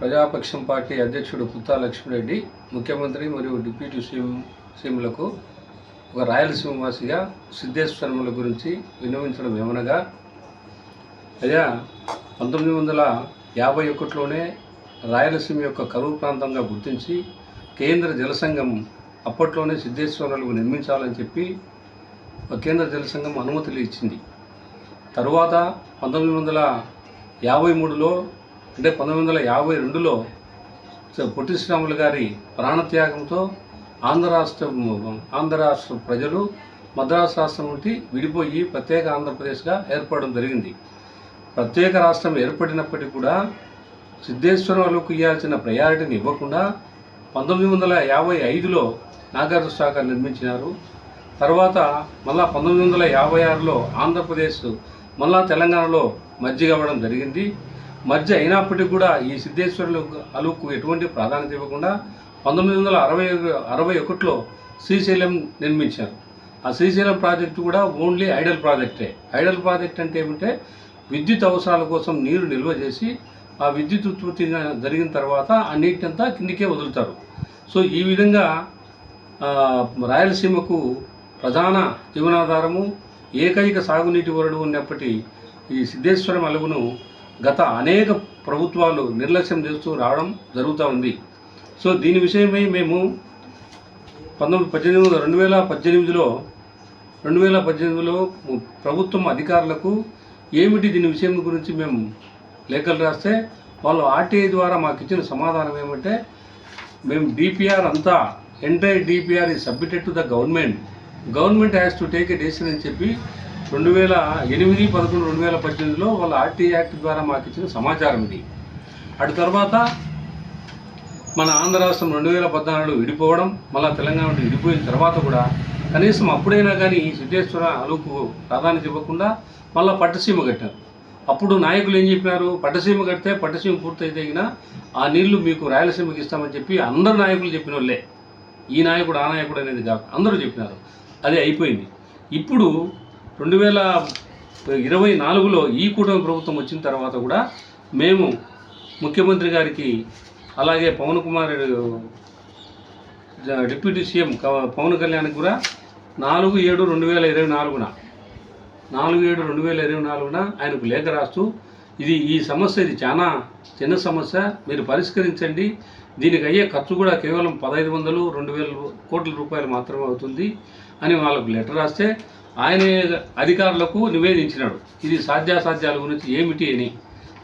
ప్రజాపక్షం party అధ్యక్షుడు పుత్తా లక్ష్మిరెడ్డి ముఖ్యమంత్రి మరియు డిప్యూటీ సీఎం సీఎంలకు ఒక రాయలసీమ వాసిగా సిద్ధేశ్వరముల గురించి విన్నవించడం ఏమనగా అయ్యా పంతొమ్మిది వందల యాభై ఒకటిలోనే రాయలసీమ యొక్క కరువు ప్రాంతంగా గుర్తించి కేంద్ర జలసంఘం అప్పట్లోనే సిద్ధేశ్వరులకు నిర్మించాలని చెప్పి కేంద్ర జలసంఘం అనుమతులు ఇచ్చింది. తరువాత పంతొమ్మిది వందల యాభై మూడులో అంటే పంతొమ్మిది వందల యాభై రెండులో పొట్టి శ్రీరాములు గారి ప్రాణత్యాగంతో ఆంధ్ర రాష్ట్రం ఆంధ్ర రాష్ట్ర ప్రజలు మద్రాసు రాష్ట్రం నుండి విడిపోయి ప్రత్యేక ఆంధ్రప్రదేశ్గా ఏర్పడడం జరిగింది. ప్రత్యేక రాష్ట్రం ఏర్పడినప్పటికీ కూడా సిద్ధేశ్వరంలోకి ఇవ్వాల్సిన ప్రయారిటీని ఇవ్వకుండా పంతొమ్మిది వందల యాభై ఐదులో నాగార్జున సాగర్ నిర్మించినారు. తర్వాత మళ్ళా పంతొమ్మిది వందల యాభై ఆరులో ఆంధ్రప్రదేశ్ మళ్ళా తెలంగాణలో మజ్జిగ అవ్వడం జరిగింది. మధ్య అయినప్పటికీ కూడా ఈ సిద్ధేశ్వరులు అలుకు ఎటువంటి ప్రాధాన్యత ఇవ్వకుండా పంతొమ్మిది వందల అరవై అరవై ఒకటిలో శ్రీశైలం నిర్మించారు. ఆ శ్రీశైలం ప్రాజెక్టు కూడా ఓన్లీ ఐడల్ ప్రాజెక్టే. ఐడల్ ప్రాజెక్ట్ అంటే ఏమంటే విద్యుత్ అవసరాల కోసం నీరు నిల్వ చేసి ఆ విద్యుత్ ఉత్పత్తి జరిగిన తర్వాత ఆ నీటినంతా కిందికే వదులుతారు. సో ఈ విధంగా రాయలసీమకు ప్రధాన జీవనాధారము ఏకైక సాగునీటి వరడు ఉన్నప్పటి ఈ సిద్ధేశ్వరం అలుగును గత అనేక ప్రభుత్వాలు నిర్లక్ష్యం చేస్తూ రావడం జరుగుతూ ఉంది. సో దీని విషయమై మేము పంతొమ్మిది పద్దెనిమిది రెండు వేల పద్దెనిమిదిలో రెండు వేల పద్దెనిమిదిలో ప్రభుత్వం అధికారులకు ఏమిటి దీని విషయం గురించి మేము లేఖలు రాస్తే వాళ్ళు ఆర్టీఐ ద్వారా మాకు ఇచ్చిన సమాధానం ఏమంటే మేము డిపిఆర్ అంతా ఎంటైర్ డిపిఆర్ ఈ submitted to the government. Government has to take a decision అని చెప్పి రెండు వేల ఎనిమిది పదకొండు రెండు వేల పద్దెనిమిదిలో వాళ్ళ ఆర్టీఐ యాక్ట్ ద్వారా మాకు ఇచ్చిన సమాచారం ఇది. అటు తర్వాత మన ఆంధ్ర రాష్ట్రం రెండు వేల పద్నాలుగులో విడిపోవడం మళ్ళీ తెలంగాణ నుండి విడిపోయిన తర్వాత కూడా కనీసం అప్పుడైనా కానీ సిద్ధేశ్వర అలుపు ప్రాధాన్యత ఇవ్వకుండా మళ్ళీ పట్టసీమ కట్టారు. అప్పుడు నాయకులు ఏం చెప్పినారు? పట్టసీమ కడితే పట్టసీమ పూర్తయితే తగిన ఆ నీళ్ళు మీకు రాయలసీమకి ఇస్తామని చెప్పి అందరు నాయకులు చెప్పిన వాళ్ళే. ఈ నాయకుడు ఆ నాయకుడు అనేది కాదు. అందరూ చెప్పినారు. అది అయిపోయింది. ఇప్పుడు రెండు వేల ఇరవై నాలుగులో ఈ కూటమి ప్రభుత్వం వచ్చిన తర్వాత కూడా మేము ముఖ్యమంత్రి గారికి అలాగే పవన్ కుమార్ డిప్యూటీ సీఎం క- పవన్ కళ్యాణ్ కూడా నాలుగు ఏడు రెండు వేల ఇరవై నాలుగున నాలుగు ఏడు రెండు వేల ఇరవై నాలుగున ఆయనకు లేఖ రాస్తూ ఇది ఈ సమస్య ఇది చాలా చిన్న సమస్య మీరు పరిష్కరించండి. దీనికి అయ్యే ఖర్చు కూడా కేవలం పదహైదు వందలు రెండు వేల కోట్ల రూపాయలు మాత్రమే అవుతుంది అని వాళ్ళకు లెటర్ రాస్తే ఆయన అధికారులకు నివేదించినాడు. ఇది సాధ్యాసాధ్యాల గురించి ఏమిటి అని.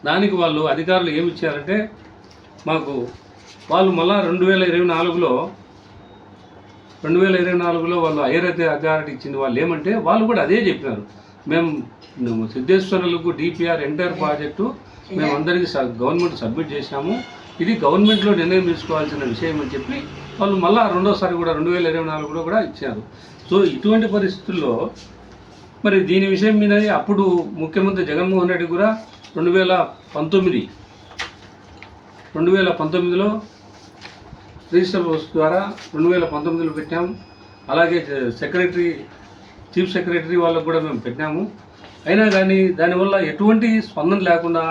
దానికి వాళ్ళు అధికారులు ఏమి ఇచ్చారంటే మాకు వాళ్ళు మళ్ళా రెండు వేల ఇరవై నాలుగులో రెండు వేల ఇరవై నాలుగులో వాళ్ళు హైయర్ అథారిటీ ఇచ్చింది వాళ్ళు ఏమంటే వాళ్ళు కూడా అదే చెప్పినారు. మేము సిద్ధేశ్వరులకు డిపిఆర్ ఎంటైర్ ప్రాజెక్టు మేము అందరికీ గవర్నమెంట్ సబ్మిట్ చేశాము. ఇది గవర్నమెంట్లో నిర్ణయం తీసుకోవాల్సిన విషయం అని చెప్పి వాళ్ళు మళ్ళీ రెండోసారి కూడా రెండు వేల ఇరవై నాలుగులో కూడా ఇచ్చారు. సో ఇటువంటి పరిస్థితుల్లో మరి దీని విషయం మీద అప్పుడు ముఖ్యమంత్రి జగన్మోహన్ రెడ్డి కూడా రెండు వేల పంతొమ్మిది రెండు వేల పంతొమ్మిదిలో రిజిస్టర్ పోస్ట్ ద్వారా రెండు వేల పంతొమ్మిదిలో పెట్టాము. అలాగే సెక్రటరీ చీఫ్ సెక్రటరీ వాళ్ళకు కూడా మేము పెట్టినాము అయినా కానీ దానివల్ల ఎటువంటి స్పందన లేకుండా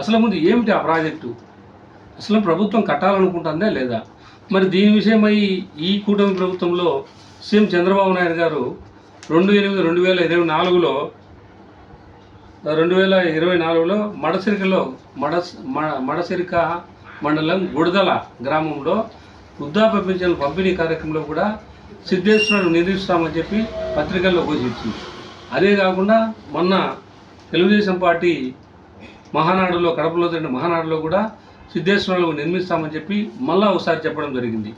అసలు ముందు ఏమిటి ఆ ప్రాజెక్టు? అసలు ప్రభుత్వం కట్టాలనుకుంటుందా లేదా? మరి దీని విషయమై ఈ కూటమి ప్రభుత్వంలో సీఎం చంద్రబాబు నాయుడు గారు రెండు ఎనిమిది రెండు వేల ఇరవై నాలుగులో రెండు వేల ఇరవై నాలుగులో మడసిరికలో మడస్ మడసిరిక మండలం గుడదల గ్రామంలో వృద్ధాప్య పింఛన్ల పంపిణీ కార్యక్రమంలో కూడా సిద్ధేశ్వరుడు నిధిస్తామని చెప్పి పత్రికల్లో ఘోషించింది. అదే కాకుండా మొన్న తెలుగుదేశం పార్టీ మహానాడులో కడపలో జరిగిన మహానాడులో కూడా సిద్ధేశ్వరులకు నిర్మిస్తామని చెప్పి మళ్ళా ఒకసారి చెప్పడం జరిగింది.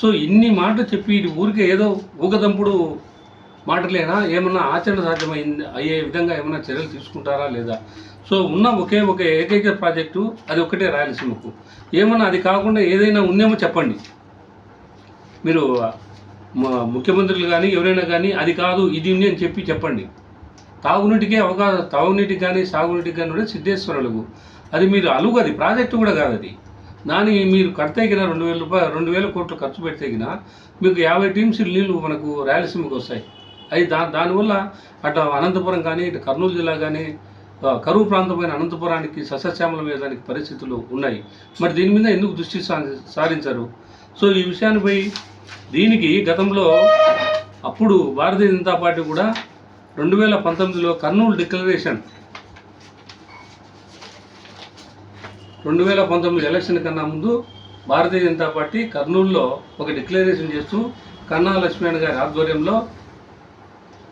సో ఇన్ని మాటలు చెప్పి ఇది ఊరికే ఏదో ఊగదంపుడు మాటలేనా? ఏమన్నా ఆచరణ సాధ్యమైంది? అయ్యే విధంగా ఏమైనా చర్యలు తీసుకుంటారా లేదా? సో ఉన్న ఒకే ఒక ఏకైక ప్రాజెక్టు అది ఒకటే రాయలసీమకు. ఏమన్నా అది కాకుండా ఏదైనా ఉందేమో చెప్పండి. మీరు ముఖ్యమంత్రులు కానీ ఎవరైనా కానీ అది కాదు ఇది ఉంది అని చెప్పి చెప్పండి. తాగునీటికే అవకాశం తాగునీటికి కానీ సాగునీటికి కానీ కూడా సిద్ధేశ్వరులకు అది మీరు అలుగు అది ప్రాజెక్టు కూడా కాదు అది. దాని మీరు కడితేగిన రెండు వేల రూపాయలు రెండు వేల కోట్లు ఖర్చు పెడితేగిన మీకు యాభై టీమ్స్ నీళ్ళు మనకు రాయలసీమకు వస్తాయి. అది దా దానివల్ల అటు అనంతపురం కానీ ఇటు కర్నూలు జిల్లా కానీ కరువు ప్రాంతమైన అనంతపురానికి సస్యశ్యామలం వేయడానికి పరిస్థితులు ఉన్నాయి. మరి దీని మీద ఎందుకు దృష్టి సారించారు? సో ఈ విషయానిపై దీనికి గతంలో అప్పుడు భారతీయ జనతా పార్టీ కూడా రెండు వేల పంతొమ్మిదిలో కర్నూలు డిక్లరేషన్ రెండు వేల పంతొమ్మిది ఎలక్షన్ కన్నా ముందు భారతీయ జనతా పార్టీ కర్నూలులో ఒక డిక్లరేషన్ చేస్తూ కన్నా లక్ష్మణ్ గారి ఆధ్వర్యంలో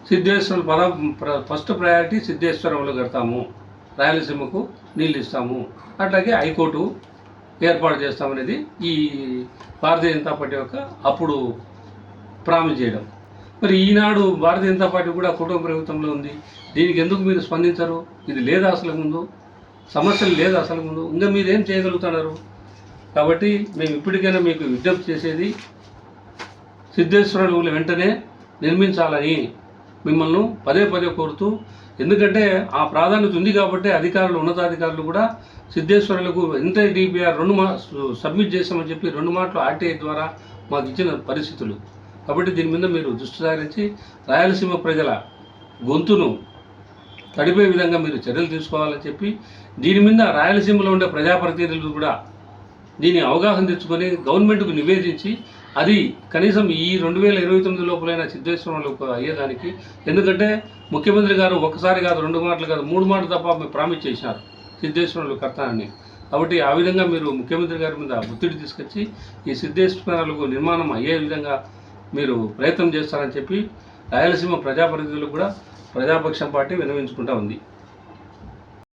సిద్ధేశ్వరం పద ఫస్ట్ ప్రయారిటీ సిద్ధేశ్వరంలో కడతాము. రాయలసీమకు నీళ్ళు ఇస్తాము. అట్లాగే హైకోర్టు ఏర్పాటు చేస్తామనేది ఈ భారతీయ జనతా పార్టీ యొక్క అప్పుడు ప్రామిస్ చేయడం. మరి ఈనాడు భారతీయ జనతా పార్టీ కూడా కుటుంబ ప్రభుత్వంలో ఉంది. దీనికి ఎందుకు మీరు స్పందించరు? ఇది లేదా అసలు ముందు? సమస్యలు లేదు అసలు ముందు. ఇంకా మీరు ఏం చేయగలుగుతున్నారు? కాబట్టి మేము ఇప్పటికైనా మీకు విజ్ఞప్తి చేసేది సిద్ధేశ్వరులు వెంటనే నిర్మించాలని మిమ్మల్ని పదే పదే కోరుతూ ఎందుకంటే ఆ ప్రాధాన్యత ఉంది కాబట్టి అధికారులు ఉన్నతాధికారులు కూడా సిద్ధేశ్వరులకు ఎంత డిపిఆర్ రెండు మా సబ్మిట్ చేసామని చెప్పి రెండు మాటలు ఆర్టీఐ ద్వారా మాకు ఇచ్చిన పరిస్థితులు. కాబట్టి దీని మీద మీరు దృష్టి సారించి రాయలసీమ ప్రజల గొంతును తడిపే విధంగా మీరు చర్యలు తీసుకోవాలని చెప్పి దీని మీద రాయలసీమలో ఉండే ప్రజాప్రతినిధులు కూడా దీని అవగాహన తెచ్చుకొని గవర్నమెంట్కు నివేదించి అది కనీసం ఈ రెండు వేల ఇరవై తొమ్మిది లోపలైన సిద్ధేశ్వరంలో అయ్యేదానికి. ఎందుకంటే ముఖ్యమంత్రి గారు ఒకసారి కాదు రెండు మాటలు కాదు మూడు మాటలు తప్ప మీరు ప్రామిస్ చేసినారు సిద్ధేశ్వరంలో కడతానని కాబట్టి ఆ విధంగా మీరు ముఖ్యమంత్రి గారి మీద ఒత్తిడి తీసుకొచ్చి ఈ సిద్ధేశ్వరాలకు నిర్మాణం అయ్యే విధంగా మీరు ప్రయత్నం చేస్తారని చెప్పి రాయలసీమ ప్రజాప్రతినిధులకు కూడా ప్రజాపక్షం పార్టీ వినవించుకుంటా ఉంది.